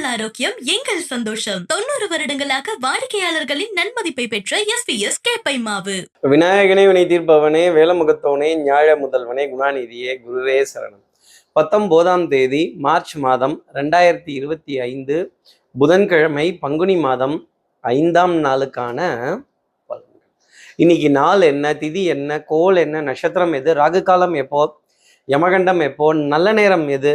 உங்கள் ஆரோக்கியம் எங்கள் சந்தோஷம். தொண்ணூறு வருடங்களாக வாடிக்கையாளர்களின் நன்மதிப்பை பெற்ற எஸ் பி எஸ் கேப்பை மாவு விநாயகனே வினை தீர்ப்பவனே வேலமுகத்தவனே ஞாழ முதல்வனே குணாநிதியே குருவே சரணம். பத்தொம்போதாம் தேதி மார்ச் மாதம் ரெண்டாயிரத்தி இருபத்தி ஐந்து புதன்கிழமை பங்குனி மாதம் ஐந்தாம் நாளுக்கான பலன்கள். இன்னைக்கு நாள் என்ன திதி என்ன கோல் என்ன நட்சத்திரம் எது ராகு காலம் எப்போ யமகண்டம் எப்போ நல்ல நேரம் எது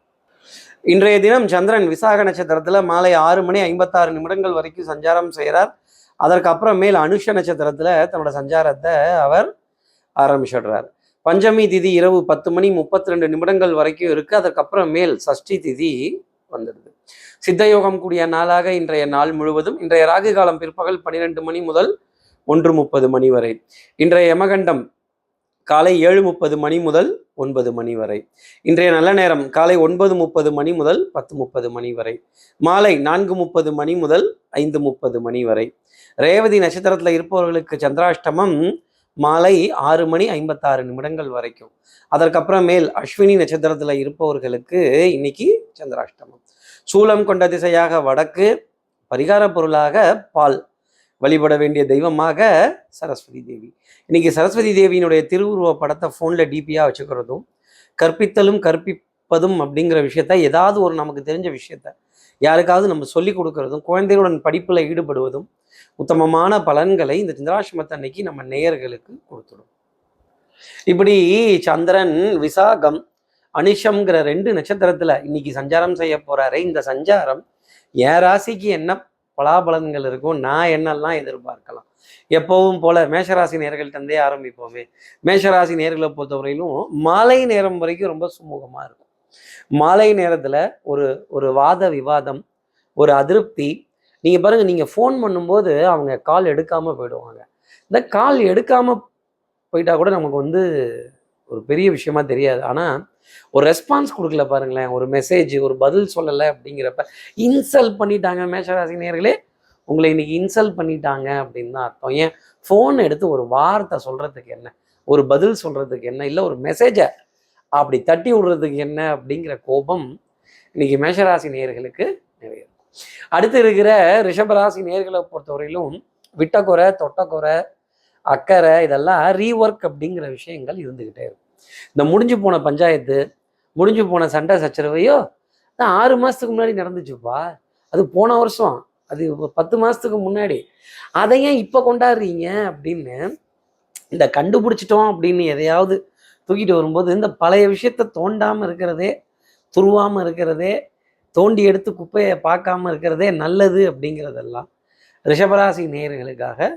இன்றைய தினம் சந்திரன் விசாக நட்சத்திரத்தில் மாலை ஆறு மணி ஐம்பத்தாறு நிமிடங்கள் வரைக்கும் சஞ்சாரம் செய்கிறார். அதற்கு அப்புறமேல் அனுஷ நட்சத்திரத்தில் தன்னோட சஞ்சாரத்தை அவர் ஆரம்பிச்சிடுறார். பஞ்சமி திதி இரவு பத்து மணி முப்பத்தி ரெண்டு நிமிடங்கள் வரைக்கும் இருக்கு. அதற்கப்புறம் மேல் சஷ்டி திதி வந்துடுது. சித்தயோகம் கூடிய நாளாக இன்றைய நாள் முழுவதும் இன்றைய ராகு காலம் பிற்பகல் பன்னிரெண்டு மணி முதல் ஒன்று முப்பது மணி வரை. இன்றைய யமகண்டம் காலை ஏழு முப்பது மணி முதல் ஒன்பது மணி வரை. இன்றைய நல்ல நேரம் காலை ஒன்பது முப்பது மணி முதல் பத்து முப்பது மணி வரை. மாலை நான்கு முப்பது மணி முதல் ஐந்து முப்பது மணி வரை. ரேவதி நட்சத்திரத்தில் இருப்பவர்களுக்கு சந்திராஷ்டமம் மாலை ஆறு மணி ஐம்பத்தாறு நிமிடங்கள் வரைக்கும். அதற்கப்புறம் மேல் அஸ்வினி நட்சத்திரத்தில் இருப்பவர்களுக்கு இன்னைக்கு சந்திராஷ்டமம். சூலம் கொண்ட திசையாக வடக்கு பரிகார பொருளாக பால். வழிபட வேண்டிய தெய்வமாக சரஸ்வதி தேவி. இன்னைக்கு சரஸ்வதி தேவியினுடைய திருவுருவ படத்தை ஃபோனில் டிபியாக வச்சுக்கிறதும் கற்பித்தலும் கற்பிப்பதும் அப்படிங்கிற விஷயத்த ஏதாவது ஒரு நமக்கு தெரிஞ்ச விஷயத்த யாருக்காவது நம்ம சொல்லி கொடுக்கறதும் குழந்தைகளுடன் படிப்பில் ஈடுபடுவதும் உத்தமமான பலன்களை இந்த சந்திராசிரமத்தை அன்னைக்கு நம்ம நேயர்களுக்கு கொடுத்துடும். இப்படி சந்திரன் விசாகம் அனிஷம்ங்கிற ரெண்டு நட்சத்திரத்தில் இன்னைக்கு சஞ்சாரம் செய்ய போறாரு இந்த சஞ்சாரம் என் ராசிக்கு என்ன பலாபலன்கள் இருக்கும். நான் என்னெல்லாம் எதிர்பார்க்கலாம்? எப்பவும் போல மேஷராசி நேர்கள்ட்டே ஆரம்பிப்போமே. மேஷராசி நேர்களை பொறுத்தவரையிலும் மாலை நேரம் வரைக்கும் ரொம்ப சுமூகமாக இருக்கும். மாலை நேரத்தில் ஒரு ஒரு வாத விவாதம் ஒரு அதிருப்தி. நீங்கள் பாருங்கள் நீங்கள் ஃபோன் பண்ணும்போது அவங்க கால் எடுக்காமல் போயிடுவாங்க. இந்த கால் எடுக்காமல் போயிட்டா கூட நமக்கு வந்து ஒரு பெரிய விஷயமா தெரியாது. ஆனால் ஒரு ரெஸ்பான்ஸ் கொடுக்கல பாருங்களேன். ஒரு மெசேஜ் ஒரு பதில் சொல்லலை அப்படிங்கிறப்ப இன்சல்ட் பண்ணிட்டாங்க மேஷராசி நேர்களே உங்களை இன்னைக்கு இன்சல்ட் பண்ணிட்டாங்க அப்படின்னு தான் அர்த்தம். ஏன்? ஃபோன் எடுத்து ஒரு வார்த்தை சொல்றதுக்கு என்ன? ஒரு பதில் சொல்றதுக்கு என்ன? இல்லை ஒரு மெசேஜை அப்படி தட்டி விடுறதுக்கு என்ன? அப்படிங்கிற கோபம் இன்னைக்கு மேஷராசி நேர்களுக்கு நிறைய இருக்கும். அடுத்து இருக்கிற ரிஷபராசி நேர்களை பொறுத்தவரையிலும் விட்டக்குறை தொட்டக்குறை அக்கறை இதெல்லாம் ரீஒர்க் அப்படிங்கிற விஷயங்கள் இருந்துக்கிட்டே இருக்கும். இந்த முடிஞ்சு போன பஞ்சாயத்து முடிஞ்சு போன சண்டை சச்சரவையோ அதான் ஆறு மாதத்துக்கு முன்னாடி நடந்துச்சுப்பா. அது போன வருஷம். அது பத்து மாதத்துக்கு முன்னாடி. அதை ஏன் இப்போ கொண்டாடுறீங்க அப்படின்னு இந்த கண்டுபிடிச்சிட்டோம் அப்படின்னு எதையாவது தூக்கிட்டு வரும்போது இந்த பழைய விஷயத்த தோண்டாமல் இருக்கிறதே துருவாமல் இருக்கிறதே தோண்டி எடுத்து குப்பையை பார்க்காம இருக்கிறதே நல்லது அப்படிங்கிறதெல்லாம் ரிஷபராசி நேயர்களுக்காக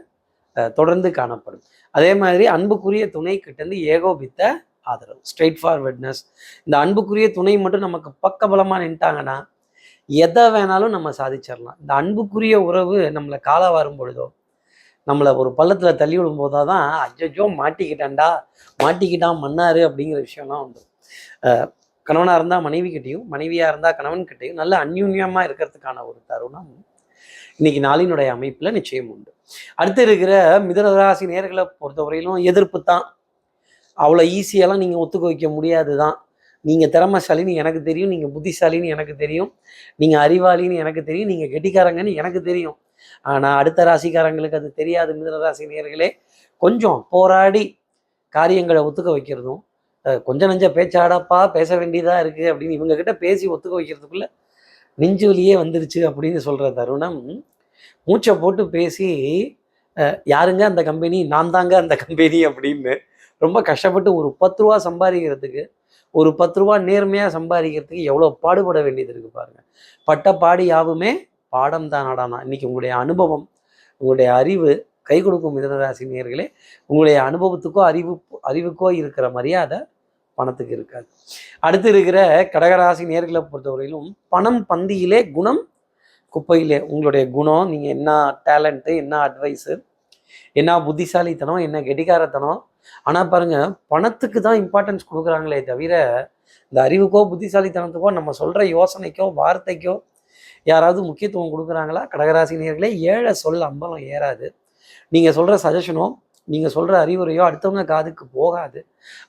தொடர்ந்து காணப்படும். அதே மாதிரி அன்புக்குரிய துணை கிட்டேருந்து ஏகோபித்த ஆதரவு ஸ்ட்ரெயிட் ஃபார்வர்ட்னஸ் இந்த அன்புக்குரிய துணை மட்டும் நமக்கு பக்கபலமாக நின்ட்டாங்கன்னா எதை வேணாலும் நம்ம சாதிச்சிடலாம். இந்த அன்புக்குரிய உறவு நம்மளை கால வரும் பொழுதோ நம்மளை ஒரு பள்ளத்தில் தள்ளி விடும் போதா தான் அஜ்ஜோ மாட்டிக்கிட்டான்டா மாட்டிக்கிட்டான் மன்னாரு அப்படிங்கிற விஷயம்லாம் வந்து கணவனாக இருந்தால் மனைவி கிட்டேயும் மனைவியாக இருந்தால் கணவன் கிட்டேயும் நல்ல அந்யூன்யமாக இருக்கிறதுக்கான ஒரு தருணம் இன்னைக்கு நாளினுடைய அமைப்பில் நிச்சயம் உண்டு. அடுத்து இருக்கிற மிதனராசி நேர்களை பொறுத்தவரையிலும் எதிர்ப்பு தான். அவ்வளோ ஈஸியெல்லாம் நீங்கள் ஒத்துக்க வைக்க முடியாது தான் நீங்கள் திறமைசாலின்னு எனக்கு தெரியும் நீங்கள் புத்திசாலின்னு எனக்கு தெரியும் நீங்கள் அறிவாளின்னு எனக்கு தெரியும் நீங்கள் கெட்டிக்காரங்கன்னு எனக்கு தெரியும். ஆனால் அடுத்த ராசிக்காரங்களுக்கு அது தெரியாது மிதன ராசி நேர்களே கொஞ்சம் போராடி காரியங்களை ஒத்துக்க வைக்கிறதும் கொஞ்சம் நஞ்ச பேச்சாடப்பா பேச வேண்டியதாக இருக்குது அப்படின்னு இவங்கக்கிட்ட பேசி ஒத்துக்க வைக்கிறதுக்குள்ளே நெஞ்சு வலியே வந்துருச்சு அப்படின்னு சொல்கிற தருணம். மூச்சை போட்டு பேசி யாருங்க அந்த கம்பெனி நான் தாங்க அந்த கம்பெனி அப்படின்னு ரொம்ப கஷ்டப்பட்டு ஒரு பத்து ரூபா சம்பாதிக்கிறதுக்கு ஒரு பத்து ரூபா நேர்மையாக சம்பாதிக்கிறதுக்கு எவ்வளோ பாடுபட வேண்டியது இருக்கு பாருங்க. பட்ட பாடி யாவுமே பாடம் தான் இன்றைக்கி இன்னைக்கு உங்களுடைய அனுபவம் உங்களுடைய அறிவு கை கொடுக்கும் மிதனராசி நேர்களே உங்களுடைய அனுபவத்துக்கோ அறிவு அறிவுக்கோ இருக்கிற மரியாதை பணத்துக்கு இருக்காது. அடுத்து இருக்கிற கடகராசி நேர்களை பொறுத்தவரையிலும் பணம் பந்தியிலே குணம் குப்பையிலே உங்களுடைய குணம் நீங்கள் என்ன டேலண்ட்டு என்ன அட்வைஸு என்ன புத்திசாலித்தனம் என்ன கெட்டிக்காரத்தனம் ஆனால் பாருங்க பணத்துக்கு தான் இம்பார்ட்டன்ஸ் கொடுக்குறாங்களே தவிர இந்த அறிவுக்கோ புத்திசாலித்தனத்துக்கோ நம்ம சொல்கிற யோசனைக்கோ வார்த்தைக்கோ யாராவது முக்கியத்துவம் கொடுக்குறாங்களா? கடகராசினியர்களே ஏழை சொல் அம்பலம் ஏறாது. நீங்கள் சொல்கிற சஜஷனோ நீங்கள் சொல்கிற அறிவுரையோ அடுத்தவங்க காதுக்கு போகாது.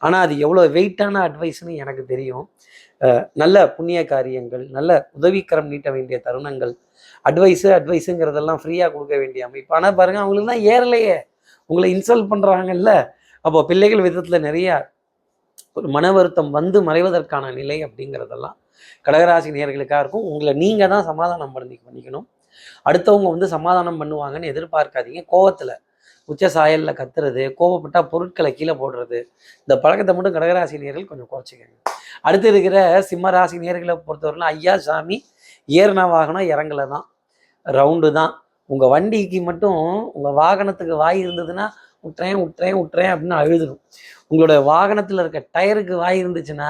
ஆனால் அது எவ்வளோ வெயிட்டான அட்வைஸ்னு எனக்கு தெரியும். நல்ல புண்ணிய காரியங்கள் நல்ல உதவிக்கரம் நீட்ட வேண்டிய தருணங்கள் அட்வைஸு அட்வைஸுங்கிறதெல்லாம் ஃப்ரீயாக கொடுக்க வேண்டிய அமைப்பு. ஆனால் பாருங்கள் அவங்களுக்கு தான் ஏறலையே. உங்களை இன்சல்ட் பண்ணுறாங்கல்ல அப்போ பிள்ளைகள் விதத்தில் நிறைய ஒரு மன வருத்தம் வந்து மறைவதற்கான நிலை அப்படிங்கிறதெல்லாம் கடகராசி நேர்களுக்காக இருக்கும். உங்களை நீங்கள் தான் சமாதானம் பண்ணி பண்ணிக்கணும். அடுத்தவங்க வந்து சமாதானம் பண்ணுவாங்கன்னு எதிர்பார்க்காதீங்க. கோவத்தில் உச்ச சாயலில் கத்துறது கோவப்பட்டால் பொருட்களை கீழே போடுறது இந்த பழக்கத்தை மட்டும் கடகராசி நேர்கள் கொஞ்சம் குறைச்சிக்கோங்க. அடுத்து இருக்கிற சிம்ம ராசி நேர்களை பொறுத்தவரையிலும் ஐயா சாமி ஏறின வாகனம் இறங்கல தான் ரவுண்டு தான். உங்கள் வண்டிக்கு மட்டும் உங்கள் வாகனத்துக்கு வாய் இருந்ததுன்னா விட்டுறேன் விட்டுறேன் விட்டுறேன் அப்படின்னு அழுதுடும். உங்களோட வாகனத்தில் இருக்க டயருக்கு வாய் இருந்துச்சுன்னா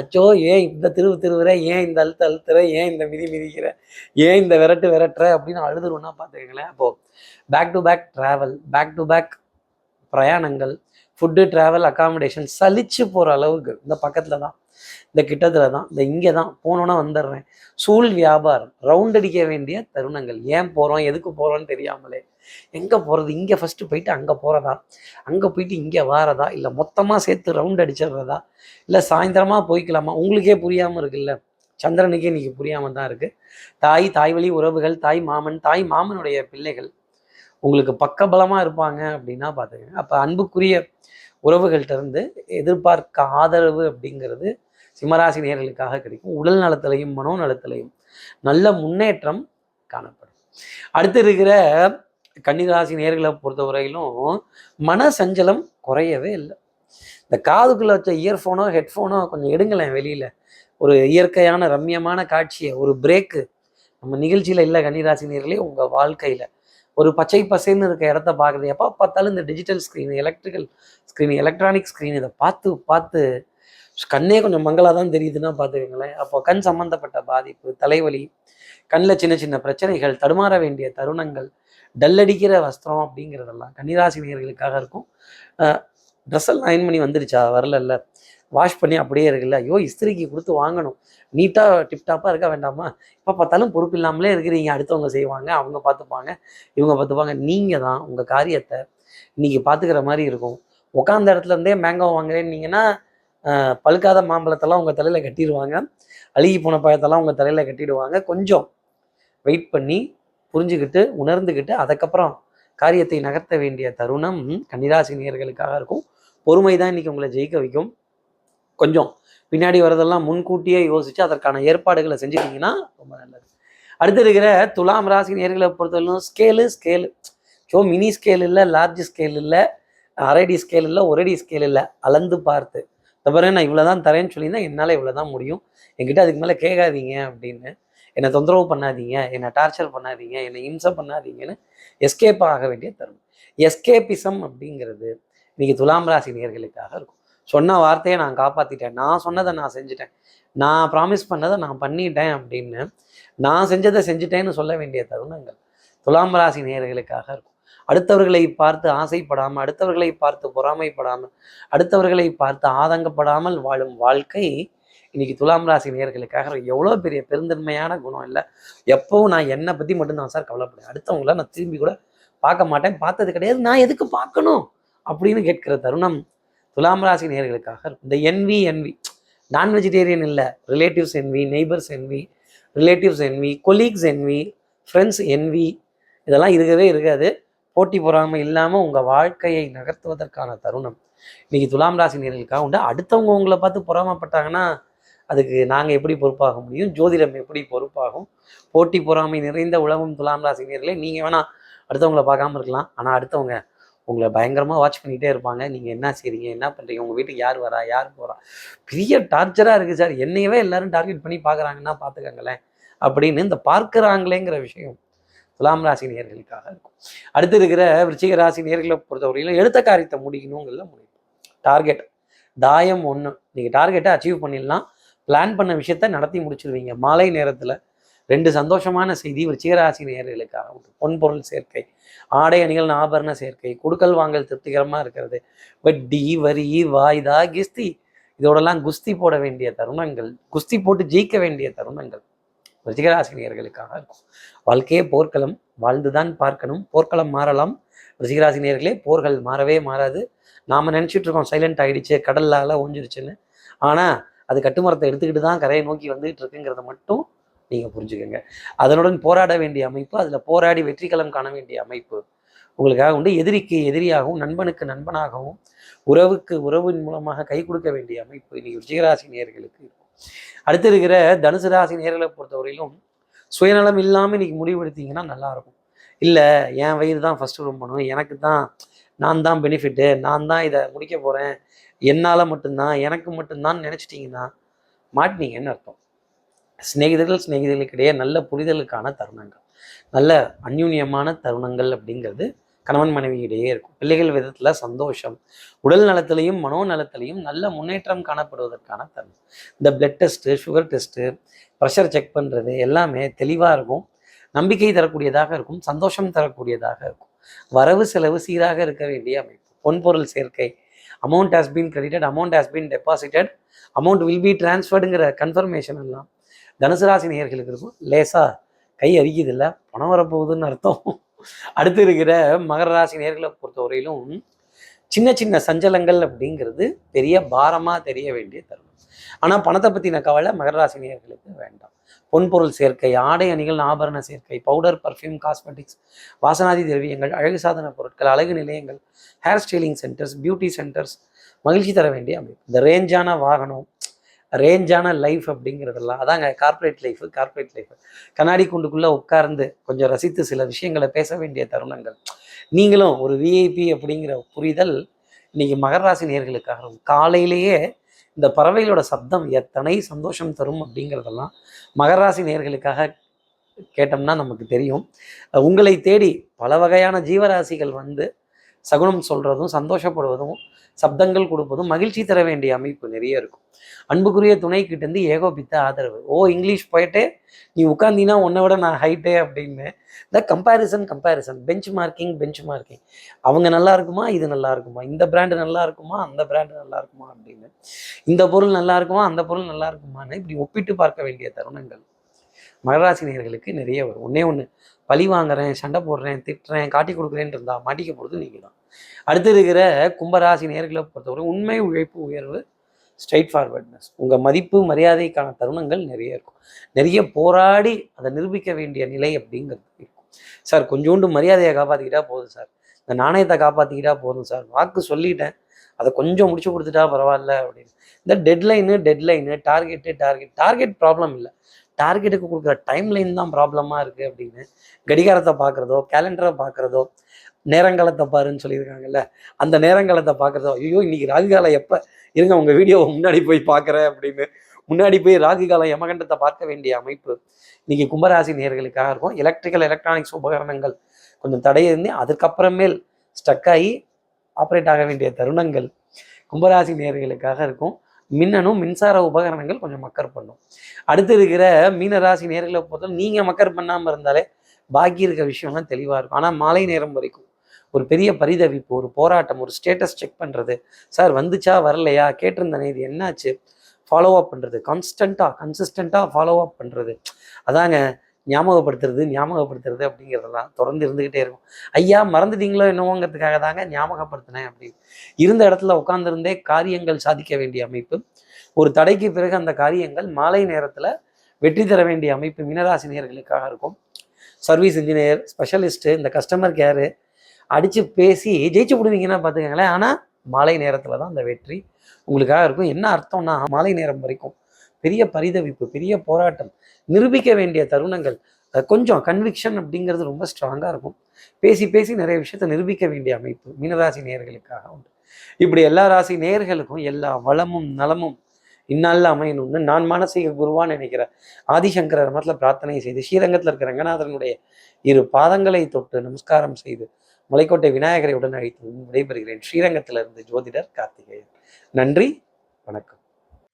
அச்சோ ஏன் இந்த திருவு திருவுற ஏன் இந்த அழுத்த அழுத்துற ஏன் இந்த மிதி மிதிக்கிற ஏன் இந்த விரட்டு விரட்டுற அப்படின்னு அழுதுருன்னா பார்த்துக்கங்களேன். அப்போது back to back travel back to back பிரயாணங்கள் ஃபுட்டு ட்ராவல் அகாமடேஷன் சலிச்சு போகிற அளவுக்கு இந்த பக்கத்தில் தான் இந்த கிட்டத்தில் தான் இந்த இங்கே தான் போனோன்னா வந்துடுறேன். சூழ் வியாபாரம் ரவுண்ட் அடிக்க வேண்டிய தருணங்கள். ஏன் போகிறோம் எதுக்கு போகிறோன்னு தெரியாமலே. எங்கே போகிறது இங்கே ஃபஸ்ட்டு போயிட்டு அங்கே போகிறதா அங்கே போயிட்டு இங்கே வாரதா? இல்லை மொத்தமாக சேர்த்து ரவுண்ட் அடிச்சிடுறதா? இல்லை சாயந்தரமாக போய்க்கலாமா? உங்களுக்கே புரியாமல் இருக்குல்ல. சந்திரனுக்கே இன்னைக்கு புரியாமல் தான் இருக்குது தாய் தாய் வழி உறவுகள் தாய் மாமன் தாய் மாமனுடைய பிள்ளைகள் உங்களுக்கு பக்கபலமாக இருப்பாங்க அப்படின்னா பார்த்துக்கங்க. அப்போ அன்புக்குரிய உறவுகள்கிட்ட இருந்து எதிர்பார்க்க ஆதரவு அப்படிங்கிறது சிம்மராசி நேர்களுக்காக கிடைக்கும். உடல் நலத்திலையும் மனோ நலத்திலையும் நல்ல முன்னேற்றம் காணப்படும். அடுத்து இருக்கிற கன்னிராசி நேர்களை பொறுத்தவரையிலும் மன சஞ்சலம் குறையவே இல்லை. இந்த காதுக்குள்ள வச்ச இயர்ஃபோனோ ஹெட்ஃபோனோ கொஞ்சம் எடுங்களேன் வெளியில. ஒரு இயற்கையான ரம்யமான காட்சியை ஒரு பிரேக்கு நம்ம நிகழ்ச்சியில இல்லை கன்னிராசி நேர்களே உங்க வாழ்க்கையில. ஒரு பச்சை பசைன்னு இருக்க இடத்த பார்க்குறது எப்போ பார்த்தாலும் இந்த digital screen electrical screen electronic screen இதை பார்த்து பார்த்து கண்ணே கொஞ்சம் மங்களாக தான் தெரியுதுன்னா பார்த்துக்கங்களேன். அப்போ கண் சம்மந்தப்பட்ட பாதிப்பு தலைவலி கண்ணில் சின்ன சின்ன பிரச்சனைகள் தடுமாற வேண்டிய தருணங்கள் டல்லடிக்கிற வஸ்திரம் அப்படிங்கிறதெல்லாம் கன்னிராசி நேர்களுக்காக இருக்கும் ட்ரெஸ் எல்லாம் அயன் பண்ணி வந்துருச்சா? வரலல்ல. வாஷ் பண்ணி அப்படியே இருக்குல்ல. ஐயோ இஸ்திரிக்கு கொடுத்து வாங்கணும். நீட்டாக டிப்டாப்பாக இருக்க? வேண்டாமா? இப்போ பார்த்தாலும் பொறுப்பு இல்லாமலே இருக்கிறீங்க. அடுத்தவங்க செய்வாங்க அவங்க பார்த்துப்பாங்க இவங்க பார்த்துப்பாங்க. நீங்கள் தான் உங்கள் காரியத்தை இன்றைக்கி பார்த்துக்கிற மாதிரி இருக்கும். உட்காந்த இடத்துல இருந்தே மேங்கோ வாங்குறேன்னீங்கன்னா பழுக்காத மாம்பழத்தெல்லாம் உங்கள் தலையில் கட்டிடுவாங்க. அழுகி போன பழத்தெல்லாம் உங்கள் தலையில் கட்டிடுவாங்க. கொஞ்சம் வெயிட் பண்ணி புரிஞ்சுக்கிட்டு உணர்ந்துக்கிட்டு அதுக்கப்புறம் காரியத்தை நகர்த்த வேண்டிய தருணம் கன்னிராசினியர்களுக்காக இருக்கும். பொறுமை தான் இன்றைக்கி உங்களை ஜெயிக்க வைக்கும். கொஞ்சம் பின்னாடி வரதெல்லாம் முன்கூட்டியே யோசித்து அதற்கான ஏற்பாடுகளை செஞ்சுட்டிங்கன்னா ரொம்ப நல்லது. அடுத்து இருக்கிற துலாம் ராசி நேர்களை பொறுத்தவரைக்கும் scale scale so mini scale இல்லை லார்ஜ் ஸ்கேல் இல்லை அரைடி ஸ்கேல் இல்லை ஒரடி ஸ்கேல் இல்லை அளந்து பார்த்து. பாருங்க நான் இவ்வளோ தான் தரேன்னு சொல்லியிருந்தேன் என்னால் இவ்வளோ தான் முடியும். என்கிட்ட அதுக்கு மேலே கேட்காதீங்க அப்படின்னு. என்னை தொந்தரவு பண்ணாதீங்க என்னை டார்ச்சர் பண்ணாதீங்க என்னை இம்சை பண்ணாதீங்கன்னு எஸ்கேப் ஆக வேண்டிய தருணம். எஸ்கேபிசம் அப்படிங்கிறது இன்னைக்கு துலாம் ராசி நேர்களுக்காக இருக்கும். சொன்ன வார்த்தையை நான் காப்பாற்றிட்டேன் நான் சொன்னதை நான் செஞ்சுட்டேன். நான் ப்ராமிஸ் பண்ணதை நான் பண்ணிட்டேன் அப்படின்னு நான் செஞ்சதை செஞ்சுட்டேன்னு சொல்ல வேண்டிய தருணங்கள் துலாம் ராசி நேயர்களுக்காக இருக்கும். அடுத்தவர்களை பார்த்து ஆசைப்படாமல் அடுத்தவர்களை பார்த்து பொறாமைப்படாமல் அடுத்தவர்களை பார்த்து ஆதங்கப்படாமல் வாழும் வாழ்க்கை இன்னைக்கு துலாம் ராசி நேர்களுக்காக எவ்வளோ பெரிய பெருந்தன்மையான குணம் இல்லை. எப்பவும் நான் என்னை பற்றி மட்டும்தான் சார் கவலைப்படுறேன் அடுத்தவங்கள நான் திரும்பி கூட பார்க்க மாட்டேன். பார்த்தது கிடையாது. நான் எதுக்கு பார்க்கணும்? அப்படின்னு கேட்கிற தருணம் துலாம் ராசி நேயர்களுக்காக இந்த என்வி என்வி நான் வெஜிடேரியன் இல்லை. Relatives envy neighbours envy relatives envy colleagues envy friends envy இதெல்லாம் இருக்கவே இருக்காது. போட்டி பொறாமை இல்லாமல் உங்கள் வாழ்க்கையை நகர்த்துவதற்கான தருணம். இன்னைக்கு துலாம் ராசி நேர்களுக்காக உண்டு? அடுத்தவங்க உங்களை பார்த்து பொறாமப்பட்டாங்கன்னா அதுக்கு நாங்கள் எப்படி பொறுப்பாக முடியும்? ஜோதிடம் எப்படி பொறுப்பாகும்? போட்டி பொறாமை நிறைந்த உலகம் துலாம் ராசி நேர்களே நீங்கள் வேணால் அடுத்தவங்கள பார்க்காம இருக்கலாம். ஆனால் அடுத்தவங்க உங்களை பயங்கரமாக வாட்ச் பண்ணிகிட்டே இருப்பாங்க. நீங்கள் என்ன செய்றீங்க? என்ன பண்ணுறீங்க உங்கள் வீட்டுக்கு யார் வரா? யார் போகிறா பெரிய டார்ச்சராக இருக்குது சார். என்னையவே எல்லாரும் டார்கெட் பண்ணி பார்க்குறாங்கன்னா பார்த்துக்கங்களேன். அப்படின்னு இந்த பார்க்குறாங்களேங்கிற விஷயம் துலாம் ராசி நேர்களுக்காக இருக்கும். அடுத்து இருக்கிற விருச்சிக ராசி நேர்களை பொறுத்தவரையிலும் எடுத்த காரியத்தை முடிக்கணுங்கிறத முடியும் டார்கெட் தாயம் ஒன்று நீங்கள் டார்கெட்டை அச்சீவ் பண்ணிடலாம். பிளான் பண்ண விஷயத்த நடத்தி முடிச்சிருவீங்க. மாலை நேரத்தில் ரெண்டு சந்தோஷமான செய்தி விருச்சிகராசி நேயர்களுக்காக உண்டு. பொன்பொருள் சேர்க்கை ஆடை அணிகள் ஆபரண சேர்க்கை கொடுக்கல் வாங்கல் திருப்திகரமாக இருக்கிறது. வட்டி வரி வாய்தா கிஸ்தி இதோடலாம் குஸ்தி போட வேண்டிய தருணங்கள். குஸ்தி போட்டு ஜெயிக்க வேண்டிய தருணங்கள். ரிச்சிகராசினியர்களுக்காக இருக்கும். வாழ்க்கையே போர்க்களம். வாழ்ந்துதான் பார்க்கணும். போர்க்களம் மாறலாம். ரிச்சிகராசினியர்களே போர்கள் மாறவே மாறாது. நாம் நினச்சிட்டு இருக்கோம் சைலண்ட் ஆயிடுச்சு கடல்லால ஓஞ்சிருச்சுன்னு. ஆனால் அது கட்டுமரத்தை எடுத்துக்கிட்டு தான் கரையை நோக்கி வந்துகிட்டு இருக்குங்கிறத மட்டும் நீங்கள் புரிஞ்சுக்கோங்க. அதனுடன் போராட வேண்டிய அமைப்பு அதில் போராடி வெற்றிகளம் காண வேண்டிய அமைப்பு. உங்களுக்காக உண்டு. எதிரிக்கு எதிரியாகவும் நண்பனுக்கு நண்பனாகவும் உறவுக்கு உறவின் மூலமாக கை கொடுக்க வேண்டிய அமைப்பு இன்னைக்கு ரிச்சிகராசி நேர்களுக்கு இருக்கும். அடுத்து இருக்கிற தனுசு ராசி நேர்களை பொறுத்தவரையிலும் சுயநலம் இல்லாமல் இன்னைக்கு முடிவெடுத்தீங்கன்னா நல்லா இருக்கும். இல்லை என் வயிறு தான் ஃபஸ்ட்டு ரொம்பணும் எனக்கு தான் நான் தான் பெனிஃபிட்டு நான் தான் இதை முடிக்க போகிறேன் என்னால் மட்டும்தான் எனக்கு மட்டும்தான் நினச்சிட்டிங்கன்னா மாட்டினீங்கன்னு அர்த்தம்? சிநேகிதர்கள் சிநேகிதர்களுக்கிடையே நல்ல புரிதலுக்கான தருணங்கள். நல்ல அந்யூன்யமான தருணங்கள் அப்படிங்கிறது கணவன் மனைவி இடையே இருக்கும். பிள்ளைகள் விதத்தில் சந்தோஷம். உடல் நலத்திலையும் மனோநலத்திலையும் நல்ல முன்னேற்றம் காணப்படுவதற்கான தருணம். இந்த blood test sugar test pressure check பண்ணுறது எல்லாமே தெளிவாக இருக்கும். நம்பிக்கை தரக்கூடியதாக இருக்கும். சந்தோஷம் தரக்கூடியதாக இருக்கும். வரவு செலவு சீராக இருக்க வேண்டிய அமைப்பு. பொன்பொருள் சேர்க்கை. Amount has been credited amount has been deposited amount will be டிரான்ஸ்ஃபர்டுங்கிற confirmation எல்லாம் தனுசு ராசி நேர்களுக்கு இருக்கும். லேசாக கை அரிக்குது இல்லை பணம் வரப்போகுதுன்னு அர்த்தம். அடுத்து இருக்கிற மகர ராசி நேர்களை பொறுத்தவரையிலும் சின்ன சின்ன சஞ்சலங்கள் அப்படிங்கிறது பெரிய பாரமாக தெரிய வேண்டிய தருணம். ஆனால் பணத்தை பற்றின கவலை மகர ராசி நேயர்களுக்கு வேண்டாம். பொன்பொருள் சேர்க்கை ஆடை அணிகள் ஆபரண சேர்க்கை பவுடர் பர்ஃப்யூம் காஸ்மெட்டிக்ஸ் வாசனாதி திரவியங்கள் அழகு சாதன பொருட்கள் அழகு நிலையங்கள் hair styling centres beauty centres மகிழ்ச்சி தர வேண்டிய அமைப்பு. இந்த ரேஞ்சான வாகனம் ரேஞ்சான லைஃப் அப்படிங்கிறதெல்லாம் அதாங்க கார்ப்பரேட் லைஃப் கார்ப்பரேட் லைஃப் கண்ணாடி குண்டுக்குள்ளே உட்கார்ந்து கொஞ்சம் ரசித்து சில விஷயங்களை பேச வேண்டிய தருணங்கள். நீங்களும் ஒரு விஐபி அப்படிங்கிற புரிதல் இன்னைக்கு மகராசி ராசி காலையிலேயே இந்த பறவைகளோட சப்தம் எத்தனை சந்தோஷம் தரும் அப்படிங்கிறதெல்லாம் மகராசி நேர்களுக்காக கேட்டோம்னா நமக்கு தெரியும். உங்களை தேடி பல வகையான ஜீவராசிகள் வந்து சகுனம் சொல்கிறதும் சந்தோஷப்படுவதும் சப்தங்கள் கொடுப்பதும் மகிழ்ச்சி தர வேண்டிய அமைப்பு நிறைய இருக்கும். அன்புக்குரிய துணை கிட்டேருந்து ஏகோபித்த ஆதரவு. ஓ இங்கிலீஷ் போயிட்டு நீ உட்காந்தீங்கன்னா உன்னை விட நான் ஹைட்டே அப்படின்னு. இந்த comparison comparison benchmarking benchmarking அவங்க நல்லா இருக்குமா? இது நல்லா இருக்குமா? இந்த பிராண்டு நல்லா இருக்குமா? அந்த பிராண்டு நல்லா இருக்குமா? அப்படின்னு. இந்த பொருள் நல்லா இருக்குமா? அந்த பொருள் நல்லா இருக்குமான்னு இப்படி ஒப்பிட்டு பார்க்க வேண்டிய தருணங்கள். மகராசினியர்களுக்கு நிறைய வரும். ஒன்னே ஒன்று பழி வாங்குறேன் சண்டை போடுறேன் திட்டுறேன் காட்டி கொடுக்குறேன்னு இருந்தால் மாட்டிக்க போகிறது நீங்கள் தான் அடுத்து இருக்கிற கும்பராசி நேர்களை பொறுத்தவரை உண்மை உழைப்பு உயர்வு ஸ்ட்ரைட் ஃபார்வர்ட்னஸ் உங்கள் மதிப்பு மரியாதைக்கான தருணங்கள் நிறைய இருக்கும். நிறைய போராடி அதை நிரூபிக்க வேண்டிய நிலை அப்படிங்கிறது இருக்கும். சார் கொஞ்சோண்டு மரியாதையை காப்பாற்றிக்கிட்டா போதும் சார். இந்த நாணயத்தை காப்பாற்றிக்கிட்டா போதும் சார். வாக்கு சொல்லிட்டேன். அதை கொஞ்சம் முடிச்சு கொடுத்துட்டா பரவாயில்ல அப்படின்னு. இந்த deadline deadline target target target problem இல்லை. டார்கெட்டுக்கு கொடுக்குற டைம் லைன் தான் ப்ராப்ளமாக இருக்குது அப்படின்னு. கடிகாரத்தை பார்க்குறதோ கேலண்டரை பார்க்குறதோ நேரங்காலத்தை பாருன்னு சொல்லியிருக்காங்கல்ல. அந்த நேரங்காலத்தை பார்க்குறதோ ஐயோ இன்னைக்கு ராகு காலம் எப்போ? இருங்க உங்கள் வீடியோவை முன்னாடி போய் பார்க்குறேன் அப்படின்னு. முன்னாடி போய் ராகு காலம் யமகண்டத்தை பார்க்க வேண்டிய அமைப்பு. இன்னைக்கு கும்பராசி நேர்களுக்காக இருக்கும். எலக்ட்ரிக்கல் எலக்ட்ரானிக்ஸ் உபகரணங்கள் கொஞ்சம் தடையிருந்து அதுக்கப்புறமேல் ஸ்டக் ஆகி ஆப்ரேட் ஆக வேண்டிய தருணங்கள் கும்பராசி நேர்களுக்காக இருக்கும். மின்னணும் மின்சார உபகரணங்கள் கொஞ்சம் மக்கர் பண்ணும். அடுத்து இருக்கிற மீனராசி நேர்களை பொறுத்தவரை நீங்கள் மக்கர் பண்ணாமல் இருந்தாலே பாக்கி இருக்க விஷயம்லாம் தெளிவாக இருக்கும். ஆனால் மாலை நேரம் வரைக்கும் ஒரு பெரிய பரிதவிப்பு ஒரு போராட்டம் ஒரு ஸ்டேட்டஸ் செக் பண்ணுறது சார் வந்துச்சா? வரலையா? கேட்டிருந்தனே இது என்னாச்சு? ஃபாலோ அப் பண்ணுறது கான்ஸ்டண்ட்டாக கன்சிஸ்டண்ட்டாக ஃபாலோ அப் பண்ணுறது அதாங்க ஞாபகப்படுத்துறது ஞாபகப்படுத்துறது அப்படிங்கிறதெல்லாம் தொடர்ந்து இருந்துக்கிட்டே இருக்கும். ஐயா மறந்துட்டீங்களோ என்னவோங்கிறதுக்காக தாங்க ஞாபகப்படுத்தினேன் அப்படின்னு. இருந்த இடத்துல உட்காந்துருந்தே காரியங்கள் சாதிக்க வேண்டிய அமைப்பு. ஒரு தடைக்கு பிறகு அந்த காரியங்கள் மாலை நேரத்தில் வெற்றி தர வேண்டிய அமைப்பு மினராசினியர்களுக்காக இருக்கும். சர்வீஸ் இன்ஜினியர் ஸ்பெஷலிஸ்ட்டு இந்த கஸ்டமர் கேரு அடித்து பேசி ஜெயிச்சு விடுவீங்கன்னா பார்த்துக்கங்களேன். ஆனால் மாலை நேரத்தில் தான் அந்த வெற்றி உங்களுக்காக இருக்கும். என்ன அர்த்தம்னா மாலை நேரம் வரைக்கும் பெரிய பரிதவிப்பு பெரிய போராட்டம் நிரூபிக்க வேண்டிய தருணங்கள் கொஞ்சம் கன்விக்ஷன் அப்படிங்கிறது ரொம்ப ஸ்ட்ராங்காக இருக்கும். பேசி பேசி நிறைய விஷயத்தை நிரூபிக்க வேண்டிய அமைப்பு மீனராசி நேயர்களுக்காக உண்டு. இப்படி எல்லா ராசி நேயர்களுக்கும் எல்லா வளமும் நலமும் இந்நாளில் அமையணும்னு நான் மானசீக குருவான்னு நினைக்கிறேன் ஆதிசங்கரர் மரத்தில் பிரார்த்தனை செய்து ஸ்ரீரங்கத்தில் இருக்கிற ரங்கநாதனுடைய இரு பாதங்களை தொட்டு நமஸ்காரம் செய்து மலைக்கோட்டை விநாயகரை உடன் அழைத்து விடைபெறுகிறேன். ஸ்ரீரங்கத்திலிருந்து ஜோதிடர் கார்த்திகேயன். நன்றி வணக்கம்.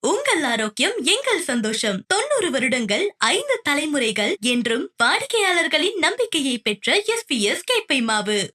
உங்கள் ஆரோக்கியம் எங்கள் சந்தோஷம். தொண்ணூறு வருடங்கள் ஐந்து தலைமுறைகள் என்றும் வாடிக்கையாளர்களின் நம்பிக்கையை பெற்ற எஸ்பிஎஸ் கேப்பை மாவு.